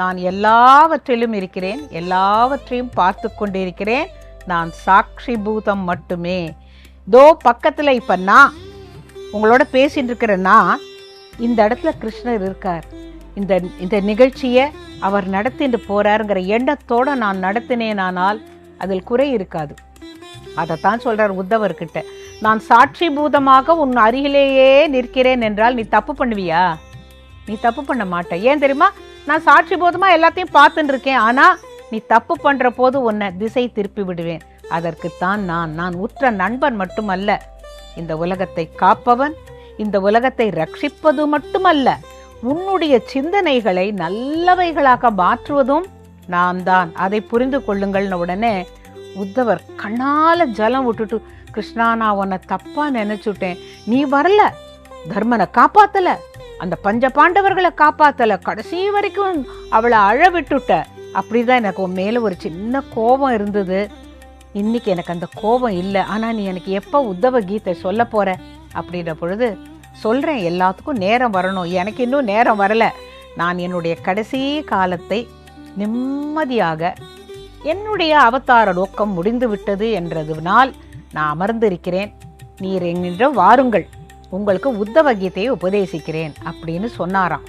நான் எல்லாவற்றிலும் இருக்கிறேன் எல்லாவற்றையும் பார்த்து கொண்டிருக்கிறேன் நான் சாட்சி பூதம் மட்டுமே. தோ பக்கத்தில் இப்போ நான் உங்களோட பேசிகிட்டு இருக்கிற நான் இந்த இடத்துல கிருஷ்ணர் இருக்கார். இந்த இந்த நிகழ்ச்சியை அவர் நடத்திட்டு போகிறாருங்கிற எண்ணத்தோடு நான் நடத்தினேனானால் அதில் குறை இருக்காது. அதைத்தான் சொல்கிறார் உத்தவர்கிட்ட. நான் சாட்சி பூதமாக உன் அருகிலேயே நிற்கிறேன் என்றால் நீ தப்பு பண்ணுவியா? நீ தப்பு பண்ண மாட்ட. ஏன் தெரியுமா? நான் சாட்சி பூதமா எல்லாத்தையும் பார்த்துட்டு இருக்கேன் ஆனால் நீ தப்பு பண்ணுற போது உன்னை திசை திருப்பி விடுவேன். அதற்குத்தான் நான் நான் உற்ற நண்பன் மட்டுமல்ல. இந்த உலகத்தை காப்பவன் இந்த உலகத்தை ரட்சிப்பது மட்டுமல்ல. உன்னுடைய சிந்தனைகளை நல்லவைகளாக மாற்றுவதும் நான் தான் அதை புரிந்து கொள்ளுங்கள்னு உடனே உத்தவர் கண்ணால ஜலம் விட்டுட்டு கிருஷ்ணா நான் உன்னை தப்பா நினைச்சுட்டேன். நீ வரல. தர்மனை காப்பாத்தல. அந்த பஞ்ச பாண்டவர்களை காப்பாத்தல. கடைசி வரைக்கும் அவளை அழ விட்டுட்ட அப்படிதான் எனக்கு உன் மேலே ஒரு சின்ன கோபம் இருந்தது. இன்னைக்கு எனக்கு அந்த கோபம் இல்லை. ஆனால் நீ எனக்கு எப்போ உத்தவ கீதை சொல்ல போற? அப்படின்ற பொழுது சொல்கிறேன் எல்லாத்துக்கும் நேரம் வரணும். எனக்கு இன்னும் நேரம் வரலை. நான் என்னுடைய கடைசி காலத்தை நிம்மதியாக என்னுடைய அவதார நோக்கம் முடிந்து விட்டது என்றதுனால் நான் அமர்ந்திருக்கிறேன். நீர் என்னிடம் வாருங்கள். உங்களுக்கு உத்தவ கீதையை உபதேசிக்கிறேன் அப்படின்னு சொன்னாராம்.